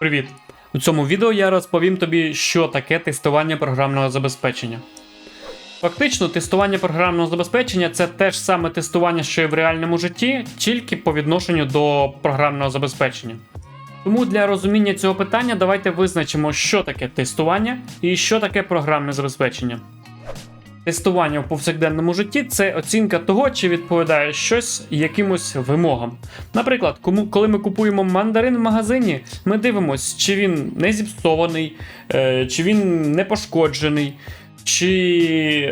Привіт! У цьому відео я розповім тобі, що таке тестування програмного забезпечення. Фактично, тестування програмного забезпечення це те ж саме тестування, що і в реальному житті, тільки по відношенню до програмного забезпечення. Тому для розуміння цього питання давайте визначимо, що таке тестування і що таке програмне забезпечення. Тестування в повсякденному житті це оцінка того, чи відповідає щось якимось вимогам. Наприклад, кому, коли ми купуємо мандарин в магазині, ми дивимося, чи він не зіпсований, е, чи він не пошкоджений, чи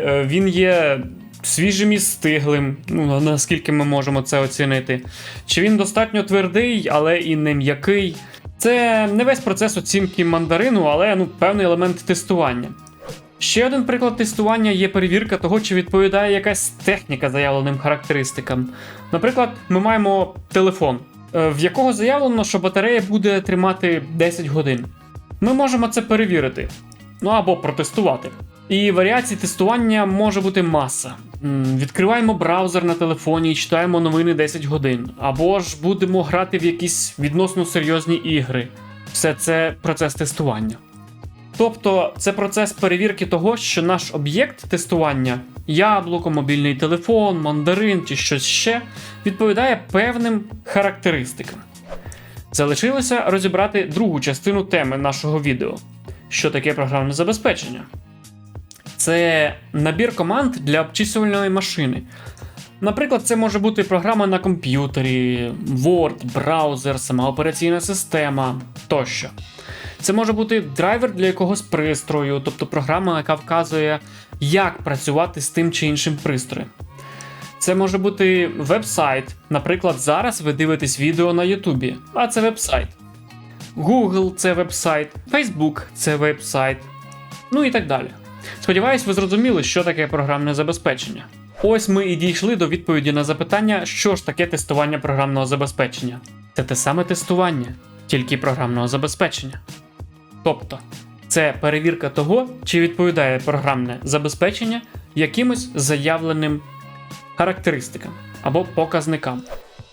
е, він є свіжим і стиглим, ну, наскільки ми можемо це оцінити, чи він достатньо твердий, але і не м'який. Це не весь процес оцінки мандарину, але ну, певний елемент тестування. Ще один приклад тестування є перевірка того, чи відповідає якась техніка заявленим характеристикам. Наприклад, ми маємо телефон, е, в якого заявлено, що батарея буде тримати 10 годин. Ми можемо це перевірити, ну або протестувати. І варіацій тестування може бути маса. Відкриваємо браузер на телефоні і читаємо новини 10 годин, або ж будемо грати в якісь відносно серйозні ігри. Все це процес тестування. Тобто це процес перевірки того, що наш об'єкт тестування, яблуко, мобільний телефон, мандарин чи щось ще, відповідає певним характеристикам. Залишилося розібрати другу частину теми нашого відео. Що таке програмне забезпечення? Це набір команд для обчислювальної машини. Наприклад, це може бути програма на комп'ютері, Word, браузер, сама операційна система тощо. Це може бути драйвер для якогось пристрою, тобто програма, яка вказує, як працювати з тим чи іншим пристроєм. Це може бути веб-сайт. Наприклад, зараз ви дивитесь відео на Ютубі, а це веб-сайт. Google це веб-сайт, Facebook це веб-сайт, ну і так далі. Сподіваюсь, ви зрозуміли, що таке програмне забезпечення. Ось ми і дійшли до відповіді на запитання, що ж таке тестування програмного забезпечення. Це те саме тестування, тільки програмного забезпечення. Тобто, це перевірка того, чи відповідає програмне забезпечення якимось заявленим характеристикам або показникам.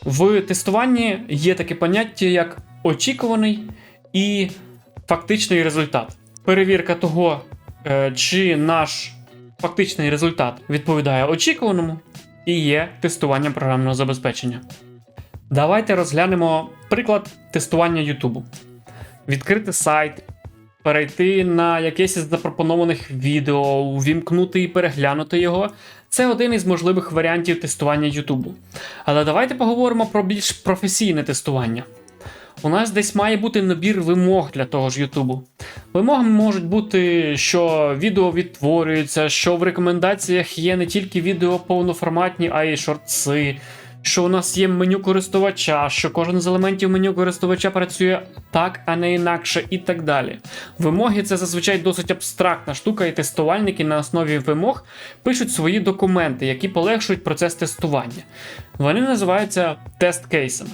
В тестуванні є таке поняття, як очікуваний і фактичний результат. Перевірка того, е, чи наш фактичний результат відповідає очікуваному, і є тестування програмного забезпечення. Давайте розглянемо приклад тестування Ютубу. Відкрити сайт, перейти на якесь із запропонованих відео, увімкнути і переглянути його. Це один із можливих варіантів тестування Ютубу. Але давайте поговоримо про більш професійне тестування. У нас десь має бути набір вимог для того ж Ютубу. Вимогами можуть бути, що відео відтворюється, що в рекомендаціях є не тільки відео повноформатні, а й шортси, що у нас є меню користувача, що кожен з елементів меню користувача працює так, а не інакше, і так далі. Вимоги це зазвичай досить абстрактна штука, і тестувальники на основі вимог пишуть свої документи, які полегшують процес тестування. Вони називаються тест-кейсами.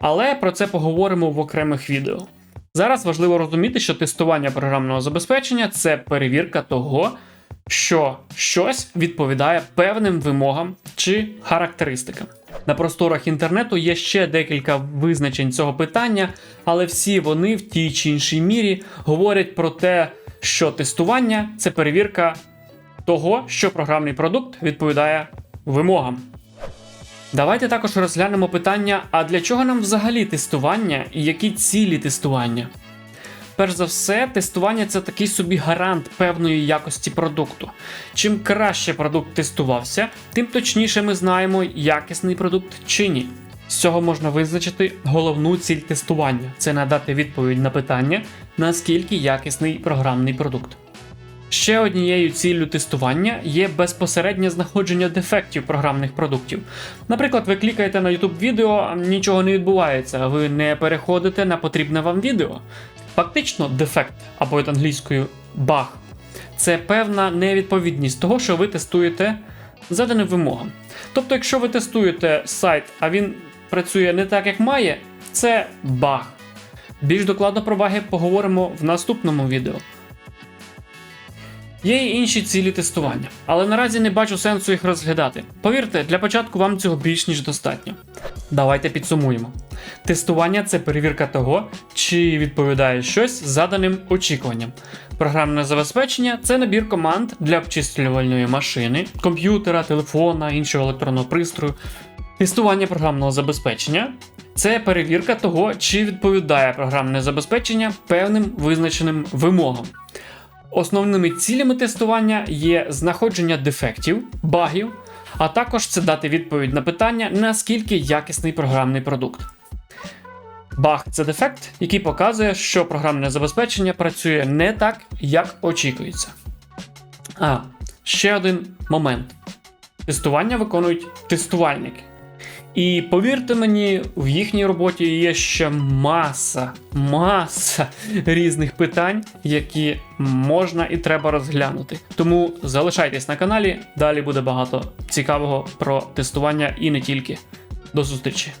Але про це поговоримо в окремих відео. Зараз важливо розуміти, що тестування програмного забезпечення це перевірка того, що щось відповідає певним вимогам чи характеристикам. На просторах інтернету є ще декілька визначень цього питання, але всі вони в тій чи іншій мірі говорять про те, що тестування це перевірка того, що програмний продукт відповідає вимогам. Давайте також розглянемо питання: а для чого нам взагалі тестування і які цілі тестування? Перш за все, тестування це такий собі гарант певної якості продукту. Чим краще продукт тестувався, тим точніше ми знаємо, якісний продукт чи ні. З цього можна визначити головну ціль тестування це надати відповідь на питання, наскільки якісний програмний продукт. Ще однією ціллю тестування є безпосереднє знаходження дефектів програмних продуктів. Наприклад, ви клікаєте на YouTube відео, нічого не відбувається, ви не переходите на потрібне вам відео. Фактично, дефект або від англійською баг це певна невідповідність того, що ви тестуєте заданим вимогам. Тобто, якщо ви тестуєте сайт, а він працює не так, як має, це баг. Більш докладно про баги поговоримо в наступному відео. Є й інші цілі тестування, але наразі не бачу сенсу їх розглядати. Повірте, для початку вам цього більш ніж достатньо. Давайте підсумуємо. Тестування це перевірка того, чи відповідає щось заданим очікуванням. Програмне забезпечення це набір команд для обчислювальної машини, комп'ютера, телефона, іншого електронного пристрою. Тестування програмного забезпечення це перевірка того, чи відповідає програмне забезпечення певним визначеним вимогам. Основними цілями тестування є знаходження дефектів, багів, а також це дати відповідь на питання, наскільки якісний програмний продукт. Баг це дефект, який показує, що програмне забезпечення працює не так, як очікується. А, ще один момент. Тестування виконують тестувальники. І повірте мені, в їхній роботі є ще маса, маса різних питань, які можна і треба розглянути. Тому залишайтесь на каналі, далі буде багато цікавого про тестування і не тільки. До зустрічі!